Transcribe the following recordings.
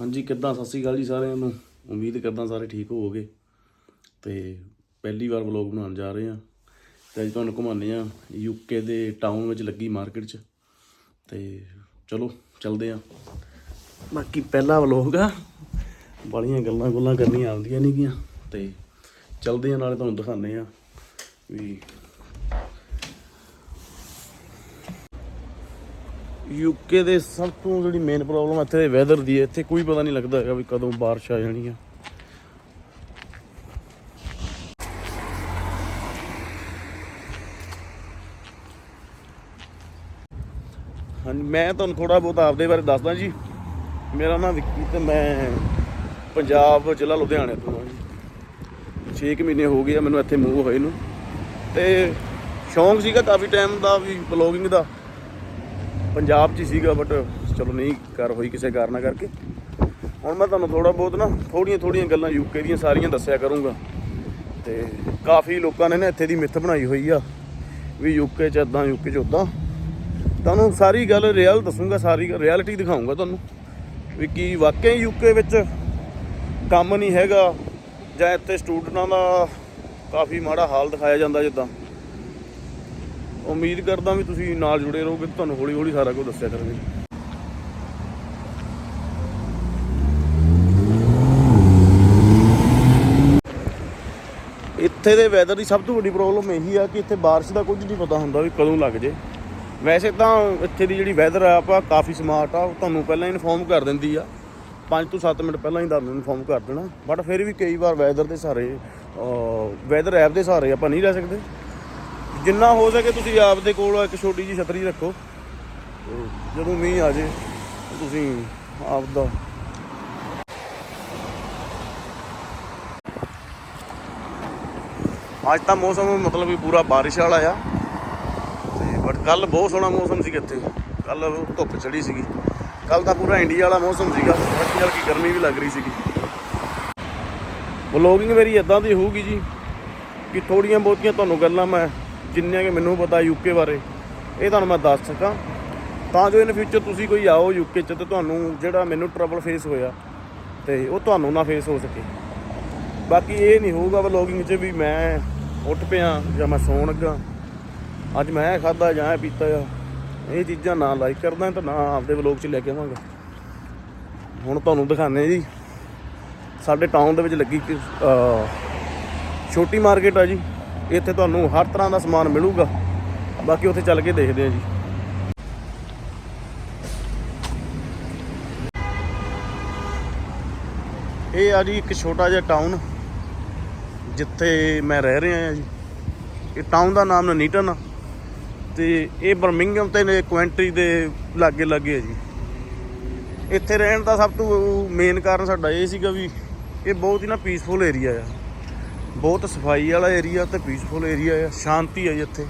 ਹਾਂਜੀ, ਕਿੱਦਾਂ? ਸਤਿ ਸ਼੍ਰੀ ਅਕਾਲ ਜੀ ਸਾਰਿਆਂ ਨੂੰ। ਉਮੀਦ ਕਰਦਾ ਸਾਰੇ ਠੀਕ ਹੋਵੋਗੇ। ਤੇ ਪਹਿਲੀ ਵਾਰ ਵਲੌਗ ਬਣਾਉਣ ਜਾ ਰਹੇ ਹਾਂ। ਤੇ ਅੱਜ ਤੁਹਾਨੂੰ ਘੁਮਾਉਂਦੇ ਆ ਯੂਕੇ ਦੇ ਟਾਊਨ ਵਿੱਚ ਲੱਗੀ ਮਾਰਕੀਟ 'ਚ। ਤੇ ਚਲੋ, ਚੱਲਦੇ ਆ ਬਾਕੀ ਪਹਿਲਾ ਵਲੌਗ ਆ। ਬੜੀਆਂ ਗੱਲਾਂ ਗੁੱਲਾਂ ਕਰਨੀਆਂ ਆਉਂਦੀਆਂ ਨਹੀਂ ਗੀਆਂ ਤੇ ਚੱਲਦੇ ਆ ਨਾਲੇ ਤੁਹਾਨੂੰ ਦਿਖਾਉਂਦੇ ਆ ਵੀ ਯੂਕੇ ਦੇ ਸਭ ਤੋਂ ਜਿਹੜੀ ਮੇਨ ਪ੍ਰੋਬਲਮ ਇੱਥੇ ਦੇ ਵੈਦਰ ਦੀ ਹੈ। ਇੱਥੇ ਕੋਈ ਪਤਾ ਨਹੀਂ ਲੱਗਦਾ ਹੈਗਾ ਵੀ ਕਦੋਂ ਬਾਰਿਸ਼ ਆ ਜਾਣੀ ਆ। ਹਾਂਜੀ, ਮੈਂ ਤੁਹਾਨੂੰ ਥੋੜਾ ਬਹੁਤ ਆਪਦੇ ਬਾਰੇ ਦੱਸਦਾ ਜੀ। ਮੇਰਾ ਨਾਮ ਵਿੱਕੀ ਤੇ ਮੈਂ ਪੰਜਾਬ ਜ਼ਿਲ੍ਹਾ ਲੁਧਿਆਣੇ ਤੋਂ ਹਾਂ ਜੀ। 6 ਮਹੀਨੇ ਹੋ ਗਏ ਆ, ਮੈਨੂੰ ਇੱਥੇ ਮੂਵ ਹੋਏ ਨੂੰ। ਤੇ ਸ਼ੌਂਕ ਸੀਗਾ ਕਾਫੀ ਟਾਈਮ ਦਾ ਵੀ ਬਲੌਗਿੰਗ ਦਾ। ਪੰਜਾਬ 'ਚ ਹੀ ਸੀਗਾ ਬਟ ਚਲੋ ਨਹੀਂ ਕਰ ਹੋਈ ਕਿਸੇ ਕਾਰਨਾ ਕਰਕੇ। ਹੁਣ ਮੈਂ ਤੁਹਾਨੂੰ ਥੋੜਾ ਬਹੁਤ ਨਾ ਥੋੜੀਆਂ ਥੋੜੀਆਂ ਗੱਲਾਂ ਯੂਕੇ ਦੀਆਂ ਸਾਰੀਆਂ ਦੱਸਿਆ ਕਰੂੰਗਾ। ਤੇ ਕਾਫੀ ਲੋਕਾਂ ਨੇ ਨਾ ਇੱਥੇ ਦੀ ਮਿੱਥ ਬਣਾਈ ਹੋਈ ਆ, ਵੀ ਯੂਕੇ 'ਚ ਇਦਾਂ ਯੂਕੇ 'ਚ ਉਦਾਂ ਤੁਹਾਨੂੰ ਸਾਰੀ ਗੱਲ ਰੀਅਲ ਦੱਸੂੰਗਾ, ਸਾਰੀ ਰਿਐਲਿਟੀ ਦਿਖਾਉਂਗਾ ਤੁਹਾਨੂੰ, ਵੀ ਕੀ ਵਾਕਈ ਯੂਕੇ ਵਿੱਚ ਕੰਮ ਨਹੀਂ ਹੈਗਾ, ਜਾਂ ਇੱਥੇ ਸਟੂਡੈਂਟਾਂ ਦਾ ਕਾਫੀ ਮਾੜਾ ਹਾਲ ਦਿਖਾਇਆ ਜਾਂਦਾ ਜਿੱਦਾਂ। ਉਮੀਦ ਕਰਦਾ ਵੀ ਤੁਸੀਂ ਨਾਲ ਜੁੜੇ ਰਹੋਗੇ, ਤੁਹਾਨੂੰ ਹੌਲੀ ਹੌਲੀ ਸਾਰਾ ਕੁਝ ਦੱਸਿਆ ਕਰਾਂਗੇ। ਇੱਥੇ ਦੇ ਵੈਦਰ ਦੀ ਸਭ ਤੋਂ ਵੱਡੀ ਪ੍ਰੋਬਲਮ ਇਹੀ ਆ ਕਿ ਇੱਥੇ ਬਾਰਿਸ਼ ਦਾ ਕੁਝ ਨਹੀਂ ਪਤਾ ਹੁੰਦਾ ਵੀ ਕਦੋਂ ਲੱਗ ਜੇ। ਵੈਸੇ ਤਾਂ ਇੱਥੇ ਦੀ ਜਿਹੜੀ ਵੈਦਰ ਆ, ਆਪਾਂ ਕਾਫੀ ਸਮਾਰਟ ਆ ਉਹ ਤੁਹਾਨੂੰ ਪਹਿਲਾਂ ਇਨਫੋਰਮ ਕਰ ਦਿੰਦੀ ਆ। 5 ਤੋਂ 7 ਮਿੰਟ ਪਹਿਲਾਂ ਹੀ ਤੁਹਾਨੂੰ ਇਨਫੋਰਮ ਕਰ ਦੇਣਾ ਬਟ ਫਿਰ ਵੀ ਕਈ ਵਾਰ ਵੈਦਰ ਦੇ ਸਾਰੇ ਵੈਦਰ ਐਪ ਦੇ ਸਾਰੇ ਆਪਾਂ ਨਹੀਂ ਰਹਿ ਸਕਦੇ। ਜਿੰਨਾ ਹੋ ਸਕੇ ਤੁਸੀਂ ਆਪ ਦੇ ਕੋਲ ਇੱਕ ਛੋਟੀ ਜਿਹੀ ਛਤਰੀ ਰੱਖੋ। ਜਦੋਂ ਮੀਂਹ ਆ ਜੇ, ਤੁਸੀਂ ਆਪ ਦਾ ਅੱਜ ਤਾਂ ਮੌਸਮ ਮਤਲਬ ਵੀ ਪੂਰਾ ਬਾਰਿਸ਼ ਵਾਲਾ ਆ। ਤੇ ਬਟ ਕੱਲ ਬਹੁਤ ਸੋਹਣਾ ਮੌਸਮ ਸੀ ਇੱਥੇ। ਕੱਲ ਧੁੱਪ ਚੜੀ ਸੀਗੀ। ਕੱਲ ਤਾਂ ਪੂਰਾ ਇੰਡੀਆ ਵਾਲਾ ਮੌਸਮ ਸੀਗਾ। ਹਲਕੀ ਹਲਕੀ ਗਰਮੀ ਵੀ ਲੱਗ ਰਹੀ ਸੀਗੀ। ਵਲੋਗਿੰਗ ਮੇਰੀ ਇਦਾਂ ਦੀ ਹੋਊਗੀ ਜੀ ਕਿ ਥੋੜੀਆਂ ਬਹੁਤੀਆਂ ਤੁਹਾਨੂੰ ਗੱਲਾਂ ਮੈਂ ਜਿੰਨੀਆਂ ਕਿ ਮੈਨੂੰ ਪਤਾ ਯੂਕੇ ਬਾਰੇ, ਇਹ ਤੁਹਾਨੂੰ ਮੈਂ ਦੱਸ ਸਕਾਂ। ਤਾਂ ਜੋ ਇਨ ਫਿਊਚਰ ਤੁਸੀਂ ਕੋਈ ਆਓ ਯੂਕੇ ਚ ਤੇ ਤੁਹਾਨੂੰ ਜਿਹੜਾ ਮੈਨੂੰ ਟਰਬਲ ਫੇਸ ਹੋਇਆ, ਤੇ ਉਹ ਤੁਹਾਨੂੰ ਨਾ ਫੇਸ ਹੋ ਸਕੇ। ਬਾਕੀ ਇਹ ਨਹੀਂ ਹੋਊਗਾ ਵਲੋਗਿੰਗ 'ਚ ਵੀ ਮੈਂ ਉੱਠ ਪਿਆ ਜਾਂ ਮੈਂ ਸੌਣ ਲੱਗਾ। ਅੱਜ ਮੈਂ ਇਹ ਖਾਦਾ ਜਾਂ ਇਹ ਪੀਤਾ ਆ। ਇਹ ਚੀਜ਼ਾਂ ਨਾ ਲਾਈਕ ਕਰਦਾ ਤਾਂ ਨਾ ਆਪਦੇ ਵਲੋਗ 'ਚ ਲੈ ਕੇ ਆਵਾਂਗਾ। ਹੁਣ ਤੁਹਾਨੂੰ ਦਿਖਾਣੇ ਜੀ। ਸਾਡੇ ਟਾਊਨ ਦੇ ਵਿੱਚ ਲੱਗੀ ਛੋਟੀ ਮਾਰਕੀਟ ਆ ਜੀ। ਇੱਥੇ ਤੁਹਾਨੂੰ ਹਰ ਤਰ੍ਹਾਂ ਦਾ ਸਮਾਨ ਮਿਲੂਗਾ। ਬਾਕੀ ਉੱਥੇ ਚੱਲ ਕੇ ਦੇਖਦੇ ਆ ਜੀ। ਇਹ ਆ ਜੀ ਇੱਕ ਛੋਟਾ ਜਿਹਾ ਟਾਊਨ ਜਿੱਥੇ ਮੈਂ ਰਹਿ ਰਿਹਾ ਹਾਂ ਜੀ। ਇਹ ਟਾਊਨ ਦਾ ਨਾਮ ਨੀਟਨ ਆ। ਤੇ ਇਹ ਬਰਮਿੰਗਮ ਤੇ ਨੇ ਕੁਐਂਟਰੀ ਦੇ ਲਾਗੇ ਲਾਗੇ ਹੈ ਜੀ। ਇੱਥੇ ਰਹਿਣ ਦਾ ਸਭ ਤੋਂ ਮੇਨ ਕਾਰਨ ਸਾਡਾ ਇਹ ਸੀਗਾ ਵੀ ਇਹ ਬਹੁਤ ਹੀ ਨਾ ਪੀਸਫੁਲ ਏਰੀਆ ਆ। ਬਹੁਤ ਸਫ਼ਾਈ ਵਾਲਾ ਏਰੀਆ ਤੇ ਪੀਸਫੁਲ ਏਰੀਆ ਆ, ਸ਼ਾਂਤੀ ਆ ਜੀ ਇੱਥੇ।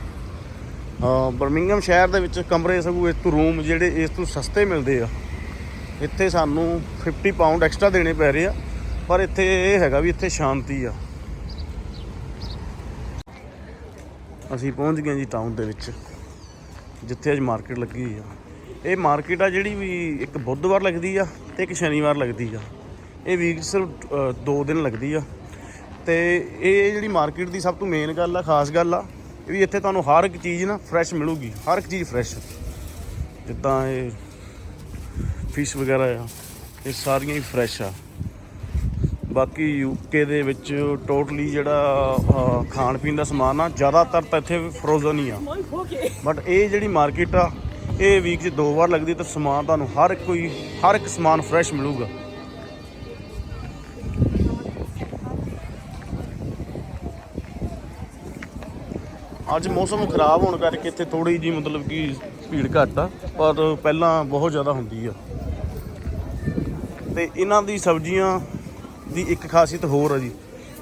ਹਾਂ ਬਰਮਿੰਗਮ ਸ਼ਹਿਰ ਦੇ ਵਿੱਚ ਕਮਰੇ ਸਗੋਂ ਇਸ ਤੋਂ ਰੂਮ ਜਿਹੜੇ ਇਸ ਤੋਂ ਸਸਤੇ ਮਿਲਦੇ ਆ। ਇੱਥੇ ਸਾਨੂੰ 50 ਪਾਉਂਡ ਐਕਸਟਰਾ ਦੇਣੇ ਪੈ ਰਹੇ ਆ, ਪਰ ਇੱਥੇ ਇਹ ਹੈਗਾ ਵੀ ਇੱਥੇ ਸ਼ਾਂਤੀ ਆ। ਅਸੀਂ ਪਹੁੰਚ ਗਏ ਜੀ ਟਾਊਨ ਦੇ ਵਿੱਚ, ਜਿੱਥੇ ਅੱਜ ਮਾਰਕੀਟ ਲੱਗੀ ਆ। ਇਹ ਮਾਰਕੀਟ ਆ ਜਿਹੜੀ ਵੀ ਇੱਕ ਬੁੱਧਵਾਰ ਲੱਗਦੀ ਆ ਤੇ ਇੱਕ ਸ਼ਨੀਵਾਰ ਲੱਗਦੀ ਆ। ਇਹ ਵੀਕ ਸਿਰਫ 2 ਦਿਨ ਲੱਗਦੀ ਆ। ਤੇ ਇਹ ਜਿਹੜੀ ਮਾਰਕੀਟ ਦੀ ਸਭ ਤੋਂ ਮੇਨ ਗੱਲ ਆ, ਖਾਸ ਗੱਲ ਆ ਵੀ ਇੱਥੇ ਤੁਹਾਨੂੰ ਹਰ ਇੱਕ ਚੀਜ਼ ਨਾ ਫਰੈਸ਼ ਮਿਲੂਗੀ, ਹਰ ਇੱਕ ਚੀਜ਼ ਫਰੈਸ਼ ਜਿੱਦਾਂ ਇਹ ਫਿਸ਼ ਵਗੈਰਾ ਆ, ਇਹ ਸਾਰੀਆਂ ਹੀ ਫਰੈਸ਼ ਆ। ਬਾਕੀ ਯੂਕੇ ਦੇ ਵਿੱਚ ਟੋਟਲੀ ਜਿਹੜਾ ਖਾਣ ਪੀਣ ਦਾ ਸਮਾਨ ਆ, ਜ਼ਿਆਦਾਤਰ ਤਾਂ ਇੱਥੇ ਫਰੋਜ਼ਨ ਹੀ ਆ। ਬਟ ਇਹ ਜਿਹੜੀ ਮਾਰਕੀਟ ਆ, ਇਹ ਵੀਕ 'ਚ ਦੋ ਵਾਰ ਲੱਗਦੀ ਤਾਂ ਸਮਾਨ ਤੁਹਾਨੂੰ ਹਰ ਕੋਈ, ਹਰ ਇੱਕ ਸਮਾਨ ਫਰੈਸ਼ ਮਿਲੂਗਾ। ਅੱਜ ਮੌਸਮ ਖਰਾਬ ਹੋਣ ਕਰਕੇ ਇੱਥੇ ਥੋੜੀ ਜੀ ਮਤਲਬ ਕਿ ਭੀੜ ਘੱਟ ਆ, ਪਰ ਪਹਿਲਾਂ ਬਹੁਤ ਜ਼ਿਆਦਾ ਹੁੰਦੀ ਆ। ਤੇ ਇਹਨਾਂ ਦੀ ਸਬਜ਼ੀਆਂ ਦੀ ਇੱਕ ਖਾਸੀਅਤ ਹੋਰ ਆ ਜੀ।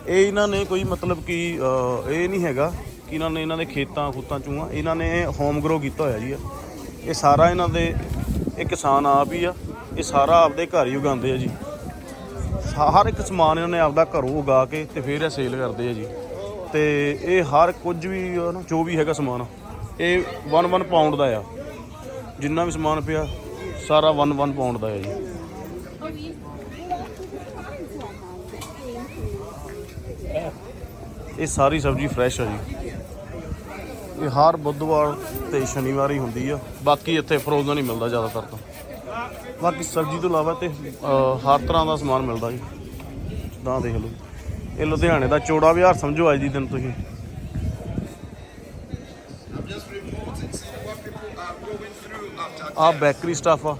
ਇਹ ਇਹਨਾਂ ਨੇ ਕੋਈ ਮਤਲਬ ਕਿ ਇਹ ਨਹੀਂ ਹੈਗਾ ਕਿ ਇਹਨਾਂ ਨੇ ਇਹਨਾਂ ਦੇ ਖੇਤਾਂ, ਖੂਤਾਂ ਚੋਂ ਇਹਨਾਂ ਨੇ ਹੋਮ ਗਰੋ ਕੀਤਾ ਹੋਇਆ ਜੀ। ਇਹ ਸਾਰਾ ਇਹਨਾਂ ਦੇ ਇਹ ਕਿਸਾਨ ਆਪ ਹੀ ਆ, ਇਹ ਸਾਰਾ ਆਪਦੇ ਘਰ ਹੀ ਉਗਾਉਂਦੇ ਆ ਜੀ। ਹਰ ਇੱਕ ਸਮਾਨ ਇਹਨਾਂ ਨੇ ਆਪਦਾ ਘਰੋਂ ਉਗਾ ਕੇ ਤੇ ਫਿਰ ਇਹ ਸੇਲ ਕਰਦੇ ਆ ਜੀ। ਤੇ ਇਹ ਹਰ ਕੁਝ ਵੀ ਆ ਨਾ ਜੋ ਵੀ ਹੈਗਾ ਸਮਾਨ, ਇਹ 1 1 ਪਾਉਂਡ ਦਾ ਆ। ਜਿੰਨਾ ਵੀ ਸਮਾਨ ਪਿਆ, ਸਾਰਾ 1 1 ਪਾਉਂਡ ਦਾ ਹੈ ਜੀ। ਇਹ ਸਾਰੀ ਸਬਜ਼ੀ ਫਰੈਸ਼ ਆ ਜੀ। ਇਹ ਹਰ ਬੁੱਧਵਾਰ ਤੇ ਸ਼ਨੀਵਾਰ ਹੀ ਹੁੰਦੀ ਆ। ਬਾਕੀ ਇੱਥੇ ਫਰੋਜ਼ਨ ਹੀ ਮਿਲਦਾ ਜ਼ਿਆਦਾਤਰ ਤਾਂ। ਬਾਕੀ ਸਬਜ਼ੀ ਤੋਂ ਇਲਾਵਾ ਤੇ ਹਰ ਤਰ੍ਹਾਂ ਦਾ ਸਮਾਨ ਮਿਲਦਾ ਜੀ। ਤਾਂ ਦੇਖ ਲਓ। ਇਹ ਲੁਧਿਆਣੇ ਦਾ ਚੋੜਾ ਵਿਹਾਰ ਸਮਝੋ ਅੱਜ ਦੀ ਦਿਨ ਤੁਸੀਂ। Just ਆਹ ਬੇਕਰੀ ਸਟਾਫ ਆ।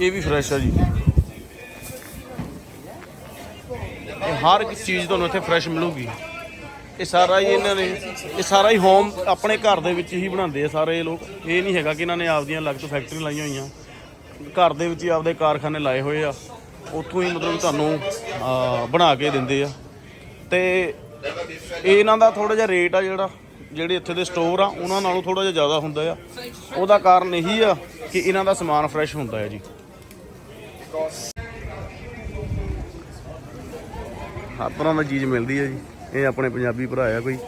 ਇਹ ਵੀ ਫਰੈਸ਼ ਆ ਜੀ। ਹਰ ਇੱਕ ਚੀਜ਼ ਤੁਹਾਨੂੰ ਇੱਥੇ ਫਰੈਸ਼ ਮਿਲੂਗੀ। ਇਹ ਸਾਰਾ ਹੀ ਇਹਨਾਂ ਨੇ, ਇਹ ਸਾਰਾ ਹੀ ਹੋਮ ਆਪਣੇ ਘਰ ਦੇ ਵਿੱਚ ਹੀ ਬਣਾਉਂਦੇ ਆ ਸਾਰੇ ਇਹ ਲੋਕ। ਇਹ ਨਹੀਂ ਹੈਗਾ ਕਿ ਇਹਨਾਂ ਨੇ ਆਪਦੀਆਂ ਅਲੱਗ ਤੋਂ ਫੈਕਟਰੀ ਲਾਈਆਂ ਹੋਈਆਂ। ਘਰ ਦੇ ਵਿੱਚ ਹੀ ਆਪਦੇ ਕਾਰਖਾਨੇ ਲਾਏ ਹੋਏ ਆ। ਉੱਥੋਂ ਹੀ ਮਤਲਬ ਤੁਹਾਨੂੰ ਬਣਾ ਕੇ ਦਿੰਦੇ ਆ। ਤੇ ਇਹਨਾਂ ਦਾ ਥੋੜਾ ਜਿਹਾ ਰੇਟ ਆ ਜਿਹੜਾ, ਜਿਹੜੇ ਇੱਥੇ ਦੇ ਸਟੋਰ ਆ, ਉਹਨਾਂ ਨਾਲੋਂ ਥੋੜਾ ਜਿਹਾ ਜ਼ਿਆਦਾ ਹੁੰਦਾ ਆ। ਉਹਦਾ ਕਾਰਨ ਇਹੀ ਆ ਕਿ ਇਹਨਾਂ ਦਾ ਸਮਾਨ ਫਰੈਸ਼ ਹੁੰਦਾ ਹੈ ਜੀ। ਹਰ ਤਰ੍ਹਾਂ ਦੀ ਚੀਜ਼ ਮਿਲਦੀ ਹੈ ਜੀ। ਇਹ ਆਪਣੇ ਪੰਜਾਬੀ ਭਰਾ ਆ ਕੋਈ।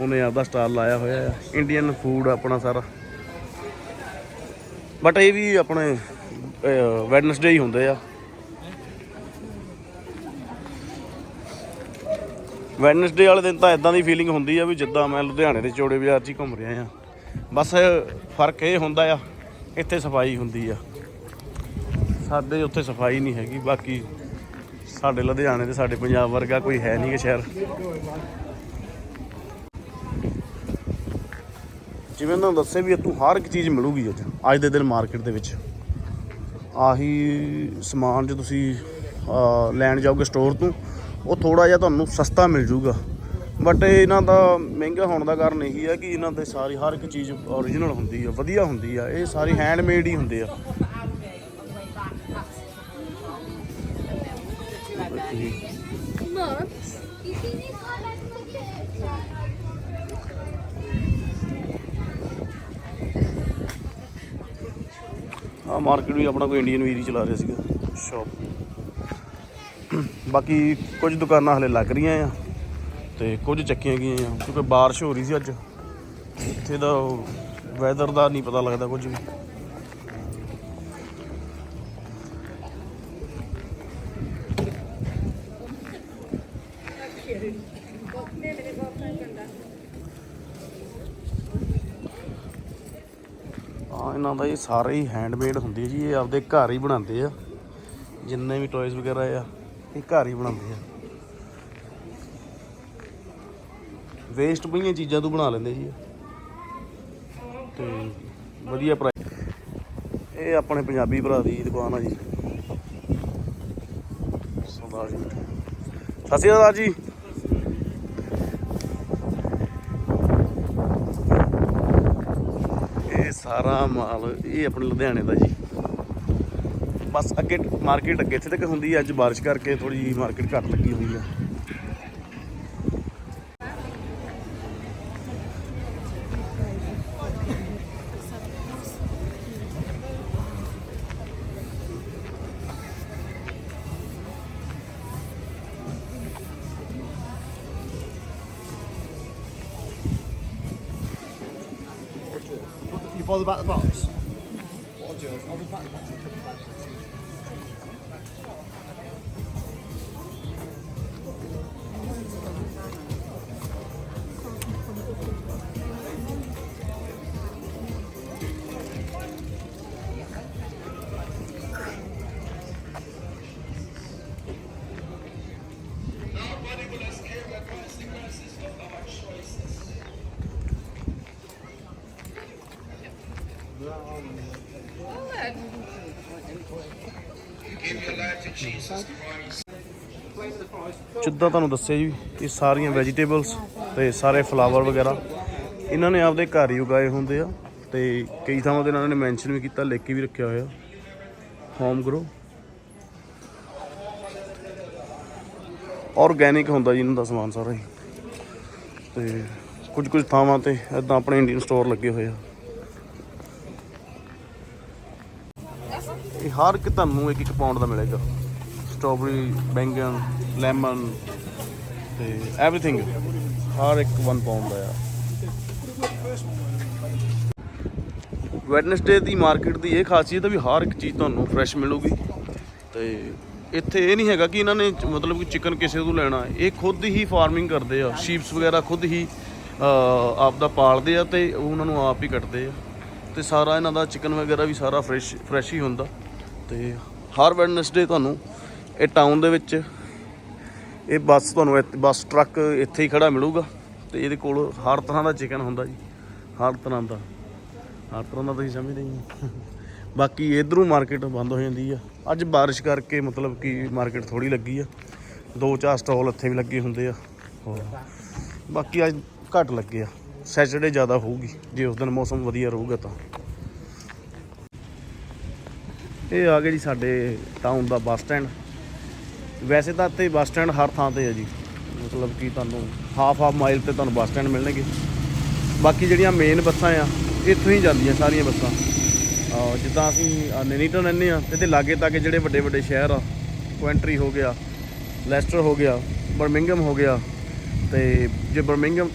ਉਹਨੇ ਆਪਦਾ ਸਟਾਲ ਲਾਇਆ ਹੋਇਆ ਆ। ਇੰਡੀਅਨ ਫੂਡ ਆਪਣਾ ਸਾਰਾ। ਬਟ ਇਹ ਵੀ ਆਪਣੇ ਵੈਡਨਸਡੇ ਹੀ ਹੁੰਦੇ ਆ। ਵੈਡਨਸਡੇ ਵਾਲੇ ਦਿਨ ਤਾਂ ਇਦਾਂ ਦੀ ਫੀਲਿੰਗ ਹੁੰਦੀ ਆ ਵੀ ਜਿੱਦਾਂ ਮੈਂ ਲੁਧਿਆਣੇ ਦੇ ਚੋੜੇ ਬਾਜ਼ਾਰ 'ਚ ਹੀ ਘੁੰਮ ਰਿਹਾ ਆ। ਬਸ ਫ਼ਰਕ ਇਹ ਹੁੰਦਾ ਆ, ਇੱਥੇ ਸਫ਼ਾਈ ਹੁੰਦੀ ਆ। ਸਾਡੇ ਉੱਥੇ ਸਫ਼ਾਈ ਨਹੀਂ ਹੈਗੀ, ਬਾਕੀ ਸਾਡੇ ਲੁਧਿਆਣੇ ਤੇ ਸਾਡੇ ਪੰਜਾਬ ਵਰਗਾ ਕੋਈ ਹੈ ਨਹੀਂ ਕਿ ਸ਼ਹਿਰ। ਜਿਵੇਂ ਤੁਹਾਨੂੰ ਦੱਸੇ ਵੀ ਇੱਥੋਂ ਹਰ ਇੱਕ ਚੀਜ਼ ਮਿਲੂਗੀ ਅੱਜ ਅੱਜ ਦੇ ਦਿਨ ਮਾਰਕੀਟ ਦੇ ਵਿੱਚ। ਆਹੀ ਸਮਾਨ ਜੇ ਤੁਸੀਂ ਲੈਣ ਜਾਓਗੇ ਸਟੋਰ ਤੋਂ ਉਹ ਥੋੜਾ ਜਿਹਾ ਤੁਹਾਨੂੰ ਸਸਤਾ ਮਿਲ ਜੂਗਾ। ਬਟ ਇਹਨਾਂ ਦਾ ਮਹਿੰਗਾ ਹੋਣ ਦਾ ਕਾਰਨ ਇਹੀ ਹੈ ਕਿ ਇਹਨਾਂ ਦੇ ਸਾਰੀ ਹਰ ਇੱਕ ਚੀਜ਼ ਓਰੀਜਨਲ ਹੁੰਦੀ ਆ ਵਧੀਆ ਹੁੰਦੀ ਆ ਇਹ ਸਾਰੀ ਹੈਂਡਮੇਡ ਹੀ ਹੁੰਦੇ ਆ। Mom, ਆ ਮਾਰਕੀਟ ਵੀ ਆਪਣਾ ਕੋਈ ਇੰਡੀਅਨ ਵੀਰ ਹੀ ਚਲਾ ਰਿਹਾ ਸੀਗਾ। ਸ਼ਾਪ ਬਾਕੀ ਕੁਝ ਦੁਕਾਨਾਂ ਹਲੇ ਲੱਗ ਰਹੀਆਂ ਆ ਤੇ ਕੁਝ ਚੱਕੀਆਂ ਗਈਆਂ ਆ ਕਿਉਂਕਿ ਬਾਰਿਸ਼ ਹੋ ਰਹੀ ਸੀ ਅੱਜ। ਇੱਥੇ ਦਾ ਵੈਦਰ ਦਾ ਨਹੀਂ ਪਤਾ ਲੱਗਦਾ ਕੁਝ ਵੀ। ਇਹਨਾਂ ਦਾ ਇਹ ਸਾਰੇ ਹੀ ਹੈਂਡਮੇਡ ਹੁੰਦੇ ਆ ਜੀ, ਇਹ ਆਪਦੇ ਘਰ ਹੀ ਬਣਾਉਂਦੇ ਆ। ਜਿੰਨੇ ਵੀ ਟੌਇਜ਼ ਵਗੈਰਾ ਆ, ਇਹ ਘਰ ਹੀ ਬਣਾਉਂਦੇ ਆ। ਵੇਸਟ ਪਈਆਂ ਚੀਜ਼ਾਂ ਤੋਂ ਬਣਾ ਲੈਂਦੇ ਜੀ। ਤੇ ਵਧੀਆ ਪ੍ਰਾਈਸ ਇਹ ਆਪਣੇ ਪੰਜਾਬੀ ਭਰਾ ਦੀ ਦੁਕਾਨ ਆ ਜੀ। ਸਰਦਾਰ ਜੀ। ਸਤਿ ਸ਼੍ਰੀ ਅਕਾਲ ਜੀ। ਸਾਰਾ ਮਾਲ, ਇਹ ਆਪਣੇ ਲੁਧਿਆਣੇ ਦਾ ਜੀ। ਬਸ ਅੱਗੇ ਮਾਰਕੀਟ ਅੱਗੇ ਇੱਥੇ ਤੱਕ ਹੁੰਦੀ ਹੈ ਅੱਜ ਬਾਰਿਸ਼ ਕਰਕੇ ਥੋੜੀ ਜਿਹੀ ਮਾਰਕੀਟ ਘੱਟ ਲੱਗੀ ਹੋਈ ਆ। Bother about the box? ਜਿੱਦਾਂ ਤੁਹਾਨੂੰ ਦੱਸਿਆ ਜੀ ਇਹ ਸਾਰੀਆਂ ਵੈਜੀਟੇਬਲਸ ਤੇ ਸਾਰੇ ਫਲਾਵਰ ਵਗੈਰਾ, ਇਹਨਾਂ ਨੇ ਆਪਦੇ ਘਰ ਹੀ ਉਗਾਏ ਹੁੰਦੇ ਆ ਤੇ ਕਈ ਥਾਵਾਂ ਤੇ ਇਹਨਾਂ ਨੇ ਮੈਂਸ਼ਨ ਵੀ ਕੀਤਾ ਲਿਖ ਕੇ ਵੀ ਰੱਖਿਆ ਹੋਇਆ। ਹੋਮ ਗਰੋ ਆਰਗੈਨਿਕ ਹੁੰਦਾ ਜੀ ਇਹਨਾਂ ਦਾ ਸਮਾਨ ਸਾਰਾ ਹੀ। ਤੇ ਕੁਝ ਕੁਝ ਥਾਵਾਂ ਤੇ ਇਦਾਂ ਆਪਣੇ ਇੰਡੀਅਨ ਸਟੋਰ ਲੱਗੇ ਹੋਏ ਆ ਇਹ ਹਰ ਇੱਕ ਤੁਹਾਨੂੰ ਇੱਕ ਇੱਕ ਪਾਉਂਡ ਦਾ ਮਿਲੇਗਾ। ਸਟ੍ਰਾਬੇਰੀ ਬੈਂਗਨ ਲੈਮਨ ਤੇ ਐਵਰੀਥਿੰਗ ਹਰ ਇੱਕ 1 ਪਾਉਂਡ ਦਾ ਆ ਵੈਡਨਸਡੇ ਦੀ ਮਾਰਕੀਟ ਦੀ ਇਹ ਖਾਸੀਅਤ ਹੈ ਵੀ ਹਰ ਇੱਕ ਚੀਜ਼ ਤੁਹਾਨੂੰ ਫਰੈਸ਼ ਮਿਲੂਗੀ। ਤੇ ਇੱਥੇ ਇਹ ਨਹੀਂ ਹੈਗਾ ਕਿ ਇਹਨਾਂ ਨੇ ਮਤਲਬ ਕਿ ਚਿਕਨ ਕਿਸੇ ਤੋਂ ਲੈਣਾ। ਇਹ ਖੁਦ ਹੀ ਫਾਰਮਿੰਗ ਕਰਦੇ ਆ। ਸ਼ੀਪਸ ਵਗੈਰਾ ਖੁਦ ਹੀ ਅ, ਆਪ ਦਾ ਪਾਲਦੇ ਆ ਤੇ ਉਹਨਾਂ ਨੂੰ ਆਪ ਹੀ ਕੱਟਦੇ ਆ। ਤੇ ਸਾਰਾ ਇਹਨਾਂ ਦਾ ਚਿਕਨ ਵਗੈਰਾ ਵੀ ਸਾਰਾ ਫਰੈਸ਼ ਫਰੈਸ਼ ਹੀ ਹੁੰਦਾ। ਤੇ ਹਰ ਵੈਡਨਸਡੇ ਤੁਹਾਨੂੰ ਇਹ ਟਾਊਨ ਦੇ ਵਿੱਚ ਇਹ ਬੱਸ ਤੁਹਾਨੂੰ ਇੱਥੇ- ਬੱਸ ਟਰੱਕ ਇੱਥੇ ਹੀ ਖੜਾ ਮਿਲੂਗਾ ਤੇ ਇਹਦੇ ਕੋਲ ਹਰ ਤਰ੍ਹਾਂ ਦਾ ਚਿਕਨ ਹੁੰਦਾ ਜੀ, ਹਰ ਤਰ੍ਹਾਂ ਦਾ, ਹਰ ਤਰ੍ਹਾਂ ਦਾ ਤੁਸੀਂ ਸਮਝਦੇ ਹੀ ਬਾਕੀ ਇਧਰੋਂ ਮਾਰਕੀਟ ਬੰਦ ਹੋ ਜਾਂਦੀ ਆ। ਅੱਜ ਬਾਰਿਸ਼ ਕਰਕੇ ਮਤਲਬ ਕਿ ਮਾਰਕੀਟ ਥੋੜੀ ਲੱਗੀ ਆ। ਦੋ ਚਾਰ ਸਟਾਲ ਇੱਥੇ ਵੀ ਲੱਗੇ ਹੁੰਦੇ ਆ। ਹੋਰ, ਬਾਕੀ ਅੱਜ ਘੱਟ ਲੱਗੇ ਆ। ਸੈਚਰਡੇ ਜ਼ਿਆਦਾ ਹੋਊਗੀ, ਜੇ ਉਸ ਦਿਨ ਮੌਸਮ ਵਧੀਆ ਰਹੂਗਾ ਤਾਂ। ਇਹ ਆ ਗਏ ਜੀ ਸਾਡੇ ਟਾਊਨ ਦਾ ਬੱਸ ਸਟੈਂਡ ਵੈਸੇ ਤਾਂ ਇੱਥੇ ਬੱਸ ਸਟੈਂਡ ਹਰ ਥਾਂ ਤੇ ਹੈ ਜੀ। ਮਤਲਬ ਕਿ ਤੁਹਾਨੂੰ ਹਾਫ ਹਾਫ ਮਾਈਲ ਤੇ ਤੁਹਾਨੂੰ ਬੱਸ ਸਟੈਂਡ ਮਿਲਣਗੇ। ਬਾਕੀ ਜਿਹੜੀਆਂ ਮੇਨ ਬੱਸਾਂ ਆ, ਇੱਥੋਂ ਹੀ ਜਾਂਦੀਆਂ ਸਾਰੀਆਂ ਬੱਸਾਂ। ਜਿੱਦਾਂ ਅਸੀਂ ਨੈਨੀਟਨ ਰਹਿੰਦੇ ਆ ਤੇ ਲਾਗੇ ਤਾਗੇ ਜਿਹੜੇ ਵੱਡੇ ਵੱਡੇ ਸ਼ਹਿਰ ਆ ਕੁਐਂਟਰੀ ਹੋ ਗਿਆ ਲੈਸਟਰ ਹੋ ਗਿਆ ਬਰਮਿੰਗਮ ਹੋ ਗਿਆ, ਤੇ ਜੇ ਬਰਮਿੰਗਮ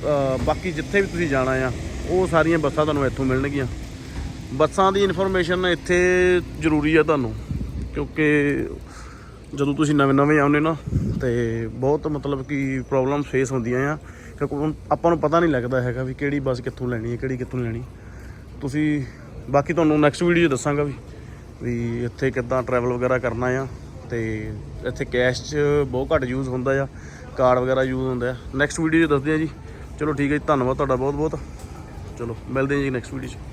ਬਾਕੀ ਜਿੱਥੇ ਵੀ ਤੁਸੀਂ ਜਾਣਾ ਆ, ਉਹ ਸਾਰੀਆਂ ਬੱਸਾਂ ਤੁਹਾਨੂੰ ਇੱਥੋਂ ਮਿਲਣਗੀਆਂ। ਬੱਸਾਂ ਦੀ ਇਨਫੋਰਮੇਸ਼ਨ ਇੱਥੇ ਜ਼ਰੂਰੀ ਆ ਤੁਹਾਨੂੰ, ਕਿਉਂਕਿ ਜਦੋਂ ਤੁਸੀਂ ਨਵੇਂ ਨਵੇਂ ਆਉਂਦੇ ਨਾ, ਤੇ ਬਹੁਤ ਮਤਲਬ ਕਿ ਪ੍ਰੋਬਲਮ ਫੇਸ ਹੁੰਦੀਆਂ ਆ। ਕਿਉਂਕਿ ਆਪਾਂ ਨੂੰ ਪਤਾ ਨਹੀਂ ਲੱਗਦਾ ਹੈਗਾ ਵੀ ਕਿਹੜੀ ਬੱਸ ਕਿੱਥੋਂ ਲੈਣੀ ਹੈ, ਕਿਹੜੀ ਕਿੱਥੋਂ ਲੈਣੀ। ਤੁਸੀਂ, ਬਾਕੀ ਤੁਹਾਨੂੰ ਨੈਕਸਟ ਵੀਡੀਓ ਦੱਸਾਂਗਾ ਵੀ ਵੀ ਇੱਥੇ ਕਿੱਦਾਂ ਟਰੈਵਲ ਵਗੈਰਾ ਕਰਨਾ ਆ, ਤੇ ਇੱਥੇ ਕੈਸ਼ 'ਚ ਬਹੁਤ ਘੱਟ ਯੂਜ਼ ਹੁੰਦਾ ਆ ਕਾਰਡ ਵਗੈਰਾ ਯੂਜ਼ ਹੁੰਦਾ ਆ। ਨੈਕਸਟ ਵੀਡੀਓ 'ਚ ਦੱਸਦੇ ਆ ਜੀ। ਚਲੋ ਠੀਕ ਹੈ ਜੀ, ਧੰਨਵਾਦ ਤੁਹਾਡਾ ਬਹੁਤ ਬਹੁਤ ਚਲੋ, ਮਿਲਦੇ ਹਾਂ ਜੀ ਨੈਕਸਟ ਵੀਡੀਓ 'ਚ।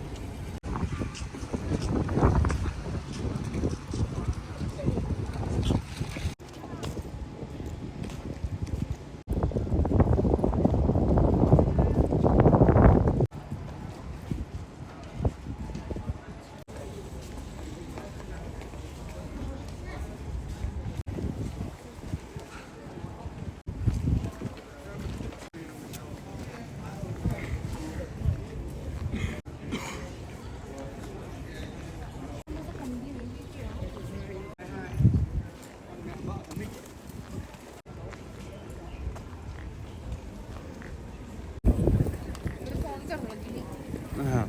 ਹਾਂ।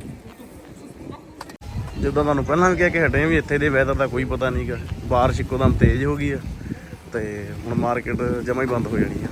ਜਿੱਦਾਂ ਤੁਹਾਨੂੰ ਪਹਿਲਾਂ ਵੀ ਕਿਹਾ ਕਿ ਹਟੇ ਵੀ ਇੱਥੇ ਦੇ ਵੈਦਰ ਦਾ ਕੋਈ ਪਤਾ ਨਹੀਂਗਾ ਬਾਰਿਸ਼ ਇੱਕੋ ਦਮ ਤੇਜ਼ ਹੋ ਗਈ ਆ ਤੇ ਹੁਣ ਮਾਰਕੀਟ ਜਮਾ ਹੀ ਬੰਦ ਹੋ ਜਾਣੀ ਆ।